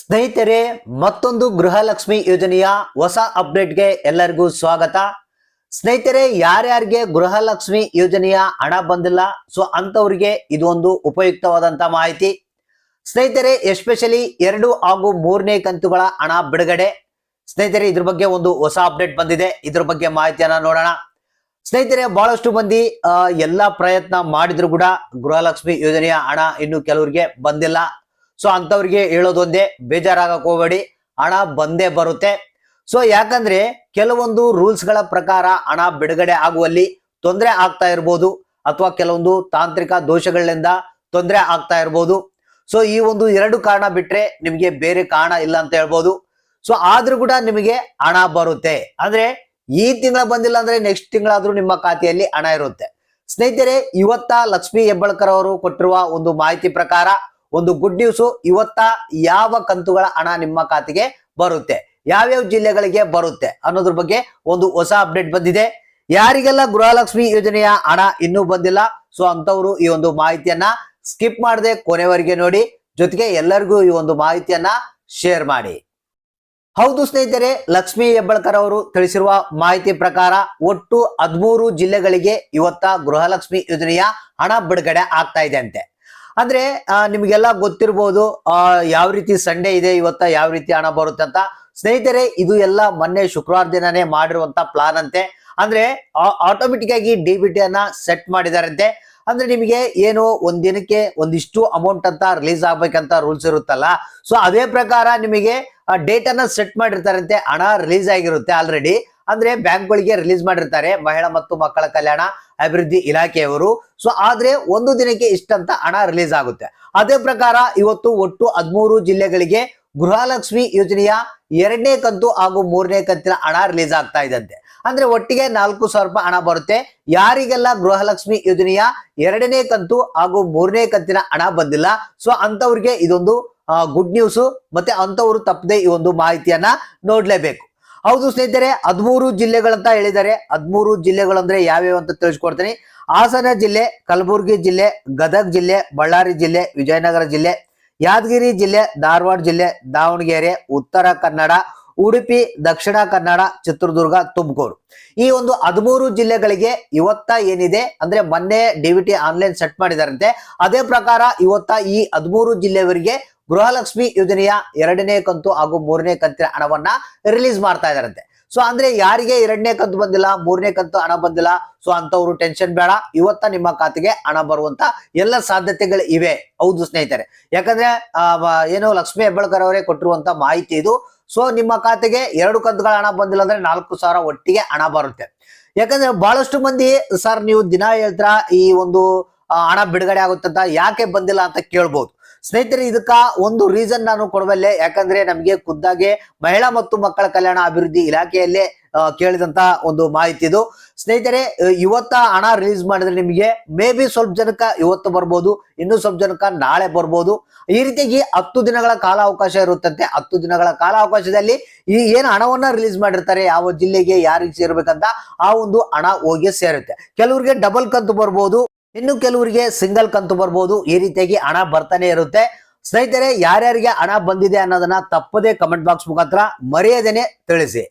ಸ್ನೇಹಿತರೆ, ಮತ್ತೊಂದು ಗೃಹಲಕ್ಷ್ಮಿ ಯೋಜನೆಯ ಹೊಸ ಅಪ್ಡೇಟ್ಗೆ ಎಲ್ಲರಿಗೂ ಸ್ವಾಗತ. ಸ್ನೇಹಿತರೆ, ಯಾರ್ಯಾರಿಗೆ ಗೃಹಲಕ್ಷ್ಮಿ ಯೋಜನೆಯ ಹಣ ಬಂದಿಲ್ಲ, ಸೊ ಅಂತವರಿಗೆ ಇದು ಒಂದು ಉಪಯುಕ್ತವಾದಂತ ಮಾಹಿತಿ. ಸ್ನೇಹಿತರೆ, ಎಸ್ಪೆಷಲಿ ಎರಡು ಹಾಗೂ ಮೂರನೇ ಕಂತುಗಳ ಹಣ ಬಿಡುಗಡೆ. ಸ್ನೇಹಿತರೆ, ಇದ್ರ ಬಗ್ಗೆ ಒಂದು ಹೊಸ ಅಪ್ಡೇಟ್ ಬಂದಿದೆ. ಇದ್ರ ಬಗ್ಗೆ ಮಾಹಿತಿಯನ್ನ ನೋಡೋಣ. ಸ್ನೇಹಿತರೆ, ಬಹಳಷ್ಟು ಮಂದಿ ಎಲ್ಲಾ ಪ್ರಯತ್ನ ಮಾಡಿದ್ರು ಕೂಡ ಗೃಹಲಕ್ಷ್ಮಿ ಯೋಜನೆಯ ಹಣ ಇನ್ನು ಕೆಲವರಿಗೆ ಬಂದಿಲ್ಲ. ಸೊ ಅಂತವ್ರಿಗೆ ಹೇಳೋದೊಂದೇ ಬೇಜಾರಾಗಕ್ ಹೋಗಬೇಡಿ, ಹಣ ಬಂದೇ ಬರುತ್ತೆ. ಸೊ ಯಾಕಂದ್ರೆ ಕೆಲವೊಂದು ರೂಲ್ಸ್ಗಳ ಪ್ರಕಾರ ಹಣ ಬಿಡುಗಡೆ ಆಗುವಲ್ಲಿ ತೊಂದರೆ ಆಗ್ತಾ ಇರ್ಬೋದು, ಅಥವಾ ಕೆಲವೊಂದು ತಾಂತ್ರಿಕ ದೋಷಗಳಿಂದ ತೊಂದರೆ ಆಗ್ತಾ ಇರ್ಬೋದು. ಸೊ ಈ ಒಂದು ಎರಡು ಕಾರಣ ಬಿಟ್ರೆ ನಿಮಗೆ ಬೇರೆ ಕಾರಣ ಇಲ್ಲ ಅಂತ ಹೇಳ್ಬೋದು. ಸೊ ಆದ್ರೂ ಕೂಡ ನಿಮಗೆ ಹಣ ಬರುತ್ತೆ. ಅಂದ್ರೆ ಈ ತಿಂಗಳ ಬಂದಿಲ್ಲ ಅಂದ್ರೆ ನೆಕ್ಸ್ಟ್ ತಿಂಗಳಾದ್ರೂ ನಿಮ್ಮ ಖಾತೆಯಲ್ಲಿ ಹಣ ಇರುತ್ತೆ. ಸ್ನೇಹಿತರೆ, ಇವತ್ತ ಲಕ್ಷ್ಮಿ ಹೆಬ್ಬಳ್ಕರ್ ಅವರು ಕೊಟ್ಟಿರುವ ಒಂದು ಮಾಹಿತಿ ಪ್ರಕಾರ ಒಂದು ಗುಡ್ ನ್ಯೂಸ್ ಇವತ್ತ ಯಾವ ಕಂತುಗಳ ಹಣ ನಿಮ್ಮ ಖಾತೆಗೆ ಬರುತ್ತೆ? ಯಾವ್ಯಾವ ಜಿಲ್ಲೆಗಳಿಗೆ ಬರುತ್ತೆ? ಅನ್ನೋದ್ರ ಬಗ್ಗೆ ಒಂದು ಹೊಸ ಅಪ್ಡೇಟ್ ಬಂದಿದೆ. ಯಾರಿಗೆಲ್ಲ ಗೃಹಲಕ್ಷ್ಮಿ ಯೋಜನೆಯ ಹಣ ಇನ್ನೂ ಬಂದಿಲ್ಲ ಸೊ ಅಂತವರು ಈ ಒಂದು ಮಾಹಿತಿಯನ್ನ ಸ್ಕಿಪ್ ಮಾಡದೆ ಕೊನೆವರೆಗೆ ನೋಡಿ. ಜೊತೆಗೆ ಎಲ್ಲರಿಗೂ ಈ ಒಂದು ಮಾಹಿತಿಯನ್ನ ಶೇರ್ ಮಾಡಿ. ಹೌದು ಸ್ನೇಹಿತರೆ, ಲಕ್ಷ್ಮಿ ಹೆಬ್ಬಳ್ಕರ್ ಅವರು ತಿಳಿಸಿರುವ ಮಾಹಿತಿ ಪ್ರಕಾರ ಒಟ್ಟು ಹದಿಮೂರು ಜಿಲ್ಲೆಗಳಿಗೆ ಇವತ್ತ ಗೃಹಲಕ್ಷ್ಮಿ ಯೋಜನೆಯ ಹಣ ಬಿಡುಗಡೆ ಆಗ್ತಾ ಇದೆ ಅಂತೆ. ಅಂದ್ರೆ ನಿಮಗೆಲ್ಲ ಗೊತ್ತಿರ್ಬೋದು ಯಾವ ರೀತಿ ಸಂಡೇ ಇದೆ, ಇವತ್ತ ಯಾವ ರೀತಿ ಹಣ ಬರುತ್ತೆ ಅಂತ. ಸ್ನೇಹಿತರೆ, ಇದು ಎಲ್ಲ ಮೊನ್ನೆ ಶುಕ್ರವಾರ ದಿನನೇ ಮಾಡಿರುವಂತ ಪ್ಲಾನ್ ಅಂತೆ. ಅಂದ್ರೆ ಆಟೋಮೆಟಿಕ್ ಆಗಿ ಡಿ ಬಿ ಟಿ ಅನ್ನ ಸೆಟ್ ಮಾಡಿದಾರಂತೆ. ಅಂದ್ರೆ, ನಿಮಗೆ ಏನು ಒಂದ್ ದಿನಕ್ಕೆ ಒಂದಿಷ್ಟು ಅಮೌಂಟ್ ಅಂತ ರಿಲೀಸ್ ಆಗ್ಬೇಕಂತ ರೂಲ್ಸ್ ಇರುತ್ತಲ್ಲ. ಸೊ ಅದೇ ಪ್ರಕಾರ ನಿಮಗೆ ಡೇಟ್ ಅನ್ನ ಸೆಟ್ ಮಾಡಿರ್ತಾರಂತೆ. ಹಣ ರಿಲೀಸ್ ಆಗಿರುತ್ತೆ ಆಲ್ರೆಡಿ ಅಂದ್ರೆ ಬ್ಯಾಂಕ್ಗಳಿಗೆ ರಿಲೀಸ್ ಮಾಡಿರ್ತಾರೆ. ಮಹಿಳಾ ಮತ್ತು ಮಕ್ಕಳ ಕಲ್ಯಾಣ ಅಭಿವೃದ್ಧಿ ಇಲಾಖೆಯವರು. ಸೊ ಆದ್ರೆ ಒಂದು ದಿನಕ್ಕೆ ಇಷ್ಟಂತ ಹಣ ರಿಲೀಸ್ ಆಗುತ್ತೆ. ಅದೇ ಪ್ರಕಾರ ಇವತ್ತು ಒಟ್ಟು ಹದಿಮೂರು ಜಿಲ್ಲೆಗಳಿಗೆ ಗೃಹಲಕ್ಷ್ಮಿ ಯೋಜನೆಯ ಎರಡನೇ ಕಂತು ಹಾಗೂ ಮೂರನೇ ಕಂತಿನ ಹಣ ರಿಲೀಸ್ ಆಗ್ತಾ ಇದಂತೆ ಅಂದ್ರೆ ಒಟ್ಟಿಗೆ ನಾಲ್ಕು ಸಾವಿರ ರೂಪಾಯಿ ಹಣ ಬರುತ್ತೆ. ಯಾರಿಗೆಲ್ಲ ಗೃಹಲಕ್ಷ್ಮಿ ಯೋಜನೆಯ ಎರಡನೇ ಕಂತು ಹಾಗೂ ಮೂರನೇ ಕಂತಿನ ಹಣ ಬಂದಿಲ್ಲ. ಸೊ ಅಂತವ್ರಿಗೆ ಇದೊಂದು ಗುಡ್ ನ್ಯೂಸ್ ಮತ್ತೆ ಅಂತವರು ತಪ್ಪದೆ ಈ ಒಂದು ಮಾಹಿತಿಯನ್ನ ನೋಡ್ಲೇಬೇಕು. ಹೌದು ಸ್ನೇಹಿತರೆ, ಹದಿಮೂರು ಜಿಲ್ಲೆಗಳಂತ ಹೇಳಿದ್ದಾರೆ. ಹದಿಮೂರು ಜಿಲ್ಲೆಗಳಂದ್ರೆ ಯಾವ್ಯಾವ ಅಂತ ತಿಳಿಸ್ಕೊಡ್ತೀನಿ. ಹಾಸನ ಜಿಲ್ಲೆ, ಕಲಬುರಗಿ ಜಿಲ್ಲೆ, ಗದಗ್ ಜಿಲ್ಲೆ, ಬಳ್ಳಾರಿ ಜಿಲ್ಲೆ, ವಿಜಯನಗರ ಜಿಲ್ಲೆ, ಯಾದಗಿರಿ ಜಿಲ್ಲೆ, ಧಾರವಾಡ ಜಿಲ್ಲೆ, ದಾವಣಗೆರೆ, ಉತ್ತರ ಕನ್ನಡ, ಉಡುಪಿ, ದಕ್ಷಿಣ ಕನ್ನಡ, ಚಿತ್ರದುರ್ಗ, ತುಮಕೂರು. ಈ ಒಂದು ಹದಿಮೂರು ಜಿಲ್ಲೆಗಳಿಗೆ ಇವತ್ತ ಏನಿದೆ ಅಂದ್ರೆ ಮೊನ್ನೆ ಡಿವಿಟಿ ಆನ್ಲೈನ್ ಸೆಟ್ ಮಾಡಿದಾರಂತೆ ಅದೇ ಪ್ರಕಾರ ಇವತ್ತ ಈ ಹದಿಮೂರು ಜಿಲ್ಲೆಯವರಿಗೆ ಗೃಹಲಕ್ಷ್ಮಿ ಯೋಜನೆಯ ಎರಡನೇ ಕಂತು ಹಾಗೂ ಮೂರನೇ ಕಂತಿನ ಹಣವನ್ನ ರಿಲೀಸ್ ಮಾಡ್ತಾ ಇದಾರಂತೆ. ಸೊ ಅಂದ್ರೆ ಯಾರಿಗೆ ಎರಡನೇ ಕಂತು ಬಂದಿಲ್ಲ, ಮೂರನೇ ಕಂತು ಹಣ ಬಂದಿಲ್ಲ ಸೊ ಅಂತವ್ರು ಟೆನ್ಷನ್ ಬೇಡ. ಇವತ್ತ ನಿಮ್ಮ ಖಾತೆಗೆ ಹಣ ಬರುವಂತ ಎಲ್ಲ ಸಾಧ್ಯತೆಗಳು ಇವೆ. ಹೌದು ಸ್ನೇಹಿತರೆ. ಯಾಕಂದ್ರೆ ಏನು ಲಕ್ಷ್ಮಿ ಹೆಬ್ಬಳ್ಕರ್ ಅವರೇ ಕೊಟ್ಟಿರುವಂತ ಮಾಹಿತಿ ಇದು. ಸೊ ನಿಮ್ಮ ಖಾತೆಗೆ ಎರಡು ಕಂತುಗಳ ಹಣ ಬಂದಿಲ್ಲ ಅಂದ್ರೆ ನಾಲ್ಕು ಸಾವಿರ ಒಟ್ಟಿಗೆ ಹಣ ಬರುತ್ತೆ. ಯಾಕಂದ್ರೆ ಬಹಳಷ್ಟು ಮಂದಿ, ಸರ್, ನೀವು ದಿನ ಹೇಳ್ತೀರಾ? ಈ ಒಂದು ಹಣ ಬಿಡುಗಡೆ ಆಗುತ್ತಂತ ಯಾಕೆ ಬಂದಿಲ್ಲ ಅಂತ ಕೇಳ್ಬೋದು. ಸ್ನೇಹಿತರೆ, ಇದಕ್ಕ ಒಂದು ರೀಸನ್ ನಾನು ಕೊಡಬಲ್ಲೆ ಯಾಕಂದ್ರೆ ನಮಗೆ ಖುದ್ದಾಗೆ ಮಹಿಳಾ ಮತ್ತು ಮಕ್ಕಳ ಕಲ್ಯಾಣ ಅಭಿವೃದ್ಧಿ ಇಲಾಖೆಯಲ್ಲೇ ಕೇಳಿದಂತ ಒಂದು ಮಾಹಿತಿ ಇದು. ಸ್ನೇಹಿತರೆ ಇವತ್ತ ಹಣ ರಿಲೀಸ್ ಮಾಡಿದ್ರೆ ನಿಮಗೆ ಮೇ ಬಿ ಸ್ವಲ್ಪ ಜನಕ್ಕ ಇವತ್ತು ಬರ್ಬೋದು, ಇನ್ನು ಸ್ವಲ್ಪ ಜನಕ್ಕ ನಾಳೆ ಬರ್ಬೋದು. ಈ ರೀತಿಯಾಗಿ ಹತ್ತು ದಿನಗಳ ಕಾಲಾವಕಾಶ ಇರುತ್ತಂತೆ. ಹತ್ತು ದಿನಗಳ ಕಾಲಾವಕಾಶದಲ್ಲಿ ಈ ಏನು ಹಣವನ್ನ ರಿಲೀಸ್ ಮಾಡಿರ್ತಾರೆ, ಯಾವ ಜಿಲ್ಲೆಗೆ, ಯಾರಿಗೆ ಸೇರ್ಬೇಕಂತ ಆ ಒಂದು ಹಣ ಹೋಗಿ ಸೇರುತ್ತೆ. ಕೆಲವರಿಗೆ ಡಬಲ್ ಕಂತು ಬರ್ಬೋದು. ಇನ್ನು ಕೆಲವರಿಗೆ ಸಿಂಗಲ್ ಕಂತು ಬರ್ಬೋದು. ಈ ರೀತಿಯಾಗಿ ಹಣ ಬರ್ತಾನೆ ಇರುತ್ತೆ. ಸ್ನೇಹಿತರೆ, ಯಾರ್ಯಾರಿಗೆ ಹಣ ಬಂದಿದೆ ಅನ್ನೋದನ್ನ ತಪ್ಪದೇ ಕಮೆಂಟ್ ಬಾಕ್ಸ್ ಮುಖಾಂತರ ಮರೆಯದೇನೆ ತಿಳಿಸಿ.